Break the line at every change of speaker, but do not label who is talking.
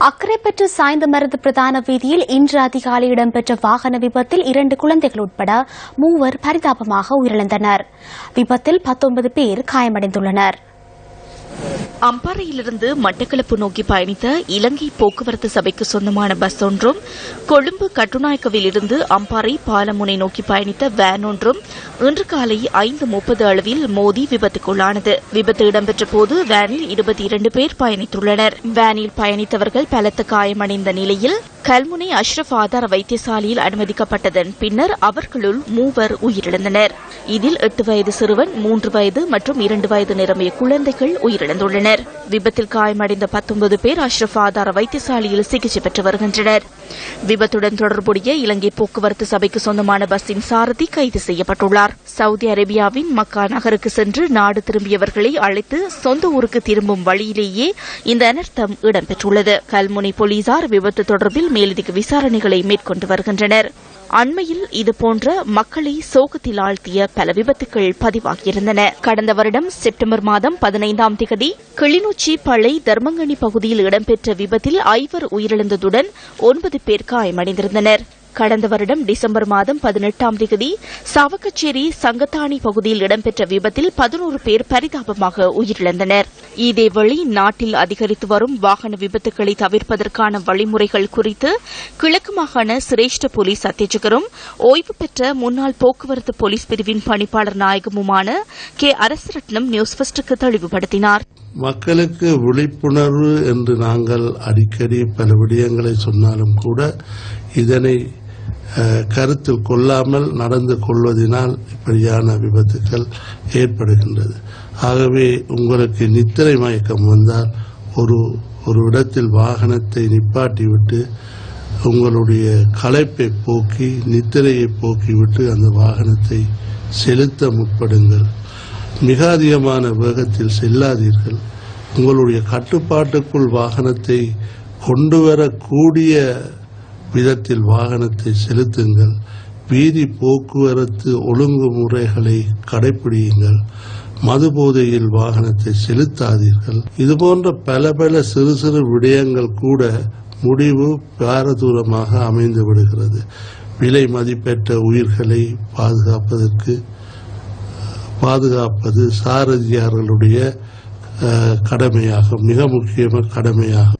அக்கரைப்பற்று சாய்ந்த மருது பிரதான வீதியில் இன்று அதிகாலை இடம்பெற்ற வாகன விபத்தில் இரண்டு குழந்தைகள் உட்பட மூவர் பரிதாபமாக உயிரிழந்தனர். விபத்தில் பத்தொன்பது பேர் காயமடைந்துள்ளனர்.
அம்பாறையிலிருந்து மட்டக்களப்பு நோக்கி பயணித்த இலங்கை போக்குவரத்து சபைக்கு சொந்தமான பஸ் ஒன்றும் கொழும்பு கட்டுநாயக்கவில் இருந்து அம்பாறை பாலமுனை நோக்கி பயணித்த வேன் ஒன்றும் இன்று காலை ஐந்து முப்பது அளவில் மோதி விபத்துக்குள்ளானது. விபத்து இடம்பெற்ற போது வேனில் இருபத்தி இரண்டு பேர் பயணித்துள்ளனர். வேனில் பயணித்தவர்கள் பலத்த காயமடைந்த நிலையில் கல்முனை அஷ்ரப் ஆதார வைத்தியசாலையில் அனுமதிக்கப்பட்டதன் பின்னர் அவர்களுள் மூவர் உயிரிழந்தனர். இதில் எட்டு வயது சிறுவன் மூன்று வயது மற்றும் இரண்டு வயது நிரம்பிய குழந்தைகள் உயிரிழந்துள்ளனர். விபத்தில் காயமடைந்த பத்தொன்பது பேர் அஷ்ரஃப் ஆதார வைத்தியசாலையில் சிகிச்சை பெற்று வருகின்றனர். விபத்துடன் தொடர்புடைய இலங்கை போக்குவரத்து சபைக்கு சொந்தமான பஸ்ஸின் சாரதி கைது செய்யப்பட்டுள்ளார். சவுதி அரேபியாவின் மக்கா நகருக்கு சென்று நாடு திரும்பியவர்களை அழைத்து சொந்த ஊருக்கு திரும்பும் வழியிலேயே இந்த அனர்த்தம் இடம்பெற்றுள்ளது. கல்முனை போலீசார் விபத்து தொடர்பில் மேலதிக விசாரணைகளை மேற்கொண்டு வருகின்றனர். அண்மையில் இதுபோன்ற மக்களை சோகத்தில் ஆழ்த்திய பல விபத்துகள் பதிவாகியிருந்தன. கடந்த வருடம் செப்டம்பர் மாதம் பதினைந்தாம் திகதி கிளிநொச்சி பளை தர்மங்கனி பகுதியில் இடம்பெற்ற விபத்தில் ஐவர் உயிரிழந்ததுடன் ஒன்பது பேர் காயமடைந்திருந்தனர். கடந்த வருடம் டிசம்பர் மாதம் பதினெட்டாம் தேதி சாவக்கச்சேரி சங்கத்தானி பகுதியில் இடம்பெற்ற விபத்தில் பதினோரு பேர் பரிதாபமாக உயிரிழந்தனர். இதேவழி நாட்டில் அதிகரித்து வரும் வாகன விபத்துக்களை தவிர்ப்பதற்கான வழிமுறைகள் குறித்து கிழக்கு மாகாண சிரேஷ்ட போலீஸ் அத்தியட்சகரும் ஓய்வு பெற்ற முன்னாள் போக்குவரத்து போலீஸ் பிரிவின் பணிப்பாளர் நாயகமுமான கே அரசரட்னம் நியூஸ் ஃபர்ஸ்டுக்கு தெளிவுபடுத்தினார்.
மக்களுக்கு விழிப்புணர்வு என்று நாங்கள் அடிக்கடி பல விடயங்களை சொன்னாலும் கூட இதனை கருத்தில் கொள்ளாமல் நடந்து கொள்வதனால் இப்படியான விபத்துக்கள் ஏற்படுகின்றது. ஆகவே உங்களுக்கு நித்திரை மயக்கம் வந்தால் ஒரு ஒரு இடத்தில் வாகனத்தை நிப்பாட்டிவிட்டு உங்களுடைய களைப்பை போக்கி நித்திரையை போக்கிவிட்டு அந்த வாகனத்தை செலுத்த முற்படுங்கள். மிக அதிகமான வேகத்தில் செல்லாதீர்கள். உங்களுடைய கட்டுப்பாட்டுக்குள் வாகனத்தை கொண்டு வரக்கூடிய விதத்தில் வாகனத்தை செலுத்துங்கள். வீதி போக்குவரத்து ஒழுங்குமுறைகளை கடைபிடியுங்கள் மது போதையில் வாகனத்தை செலுத்தாதீர்கள். இதுபோன்ற பல பல சிறு சிறு விடயங்கள் கூட முடிவு பாரதூரமாக அமைந்து விடுகிறது. விலை மதிப்பெற்ற உயிர்களை பாதுகாப்பதற்கு பாதுகாப்பது சாரதியார்களுடைய கடமையாகும் மிக முக்கியமான கடமையாகும்.